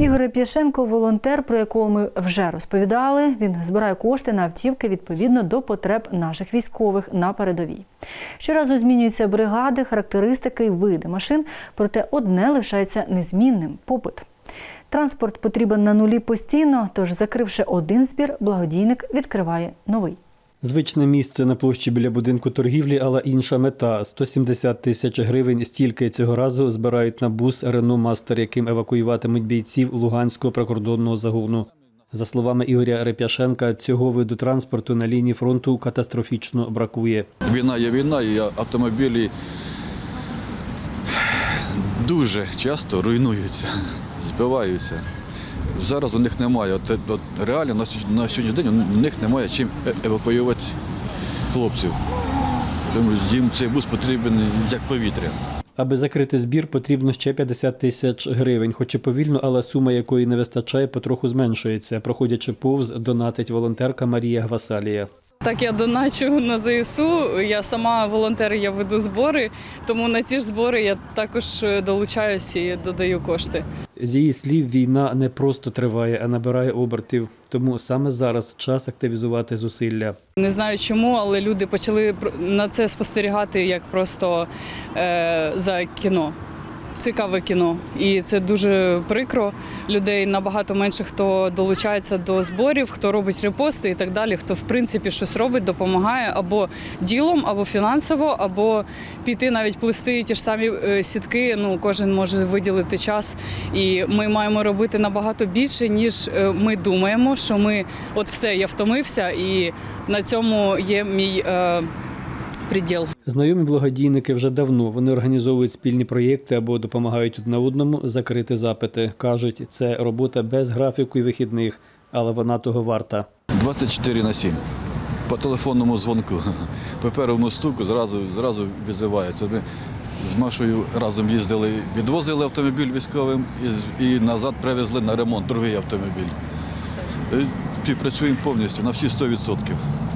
Ігор Реп'яшенко – волонтер, про якого ми вже розповідали. Він збирає кошти на автівки відповідно до потреб наших військових на передовій. Щоразу змінюються бригади, характеристики і види машин, проте одне лишається незмінним попит. Транспорт потрібен на нулі постійно, тож, закривши один збір, благодійник відкриває новий. Звичне місце на площі біля будинку торгівлі, але інша мета 170 тисяч гривень. Стільки цього разу збирають на бус Рено Мастер, яким евакуюватимуть бійців Луганського прикордонного загону. За словами Ігоря Реп'яшенка, цього виду транспорту на лінії фронту катастрофічно бракує. Війна є війна, і автомобілі дуже часто руйнуються, збиваються. Зараз у них немає. От, от реально на, сьогодні- день у них немає чим е- евакуювати хлопців. Тому їм цей бус потрібен як повітря. Аби закрити збір, потрібно ще 50 тисяч гривень, хоч і повільно, але сума якої не вистачає, потроху зменшується. Проходячи повз, донатить волонтерка Марія Гвасалія. Так, я доначу на ЗСУ. Я сама волонтер, я веду збори, тому на ці ж збори я також е, долучаюся і додаю кошти. З її слів, війна не просто триває, а набирає обертів. Тому саме зараз час активізувати зусилля. Не знаю чому, але люди почали на це спостерігати як просто е, за кіно. Цікаве кіно, і це дуже прикро. Людей набагато менше хто долучається до зборів, хто робить репости і так далі. Хто в принципі щось робить, допомагає або ділом, або фінансово, або піти навіть плести ті ж самі е, сітки. Ну кожен може виділити час, і ми маємо робити набагато більше, ніж е, ми думаємо. Що ми от все, я втомився, і на цьому є мій е, приділ. Знайомі благодійники вже давно вони організовують спільні проєкти або допомагають одне одному закрити запити. кажуть, це робота без графіку і вихідних, але вона того варта. 24 на 7. По телефонному дзвонку, по першому стуку зразу, зразу відзивається. Ми з Машою разом їздили, відвозили автомобіль військовим і, і назад привезли на ремонт другий автомобіль. І Співпрацюємо повністю на всі 100%.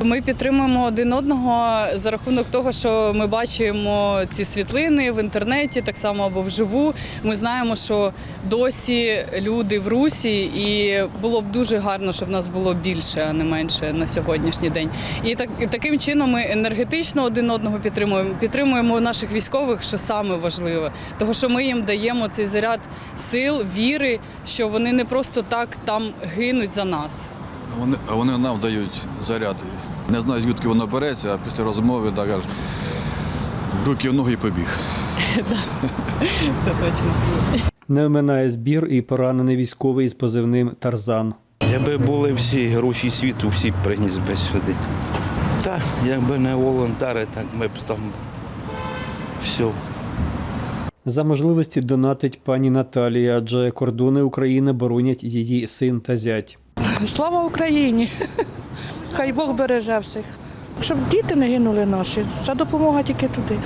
Ми підтримуємо один одного за рахунок того, що ми бачимо ці світлини в інтернеті, так само або вживу. Ми знаємо, що досі люди в русі, і було б дуже гарно, щоб нас було більше, а не менше на сьогоднішній день. І так таким чином ми енергетично один одного підтримуємо. Підтримуємо наших військових, що саме важливе, тому що ми їм даємо цей заряд сил, віри, що вони не просто так там гинуть за нас. Вони, вони нам дають заряд. Не знаю, звідки воно береться, а після розмови так аж руки в ноги і побіг. Це точно. Не оминає збір і поранений військовий з позивним Тарзан. Якби були всі гроші світу, всі б приніс би сюди. Так, якби не волонтери, так ми б там все. За можливості донатить пані Наталія, адже кордони України боронять її син та зять. Слава Україні! Хай Бог береже всіх. Щоб діти не гинули наші, ця допомога тільки туди.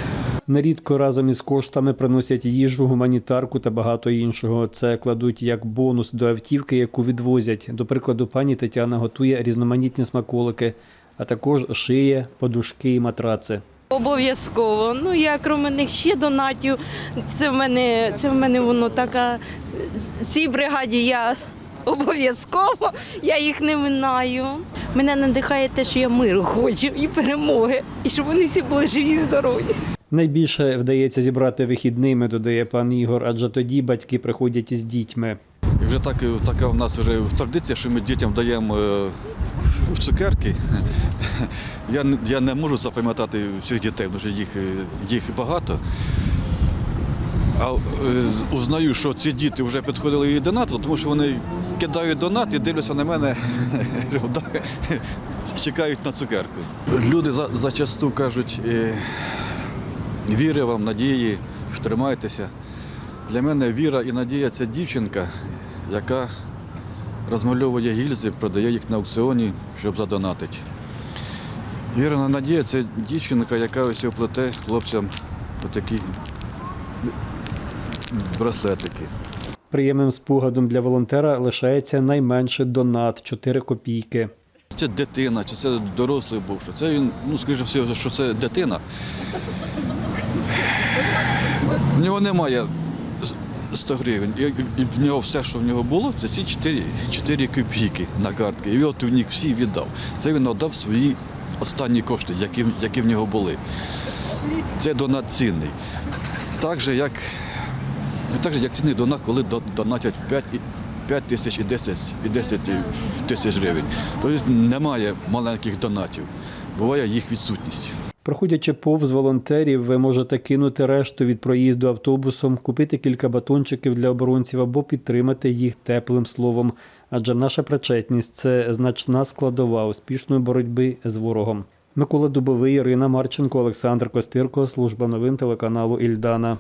Нерідко разом із коштами приносять їжу, гуманітарку та багато іншого. Це кладуть як бонус до автівки, яку відвозять. До прикладу, пані Тетяна готує різноманітні смаколики, а також шиє подушки і матраци. Обов'язково. Ну я крім них ще донатів. Це в мене, це в мене воно така. Цій бригаді я обов'язково, я їх не минаю. Мене надихає те, що я миру хочу і перемоги, і щоб вони всі були живі і здорові. Найбільше вдається зібрати вихідними, додає пан Ігор, адже тоді батьки приходять із дітьми. І вже так, така в нас вже традиція, що ми дітям даємо е, цукерки. Я, не- я не можу запам'ятати всіх дітей, тому що їх, е, їх багато. А е, узнаю, що ці діти вже підходили і донатили, тому що вони кидають донат і дивляться на мене, чекають на цукерку. Люди за, зачасту кажуть, е, віри вам, надії, тримайтеся. Для мене віра і надія це дівчинка, яка розмальовує гільзи, продає їх на аукціоні, щоб задонатити. Віра і надія це дівчинка, яка ось плете хлопцям отакі браслетики. Приємним спогадом для волонтера лишається найменше донат 4 копійки. Це дитина, чи це дорослий був, що це він, ну скоріше все, що це дитина. В нього немає з- 100 гривень. І в нього все, що в нього було, це ці 4, 4 копійки на картки. І от він їх всі віддав. Це він віддав свої останні кошти, які, які в нього були. Це донат цінний. Так же, як, так же, як цінний донат, коли до- донатять 5, і- 5 тисяч і 10, і 10 тисяч гривень. Тобто немає маленьких донатів, буває їх відсутність. Проходячи повз волонтерів, ви можете кинути решту від проїзду автобусом, купити кілька батончиків для оборонців або підтримати їх теплим словом. Адже наша причетність це значна складова успішної боротьби з ворогом. Микола Дубовий, Ірина Марченко, Олександр Костирко, служба новин телеканалу Ільдана.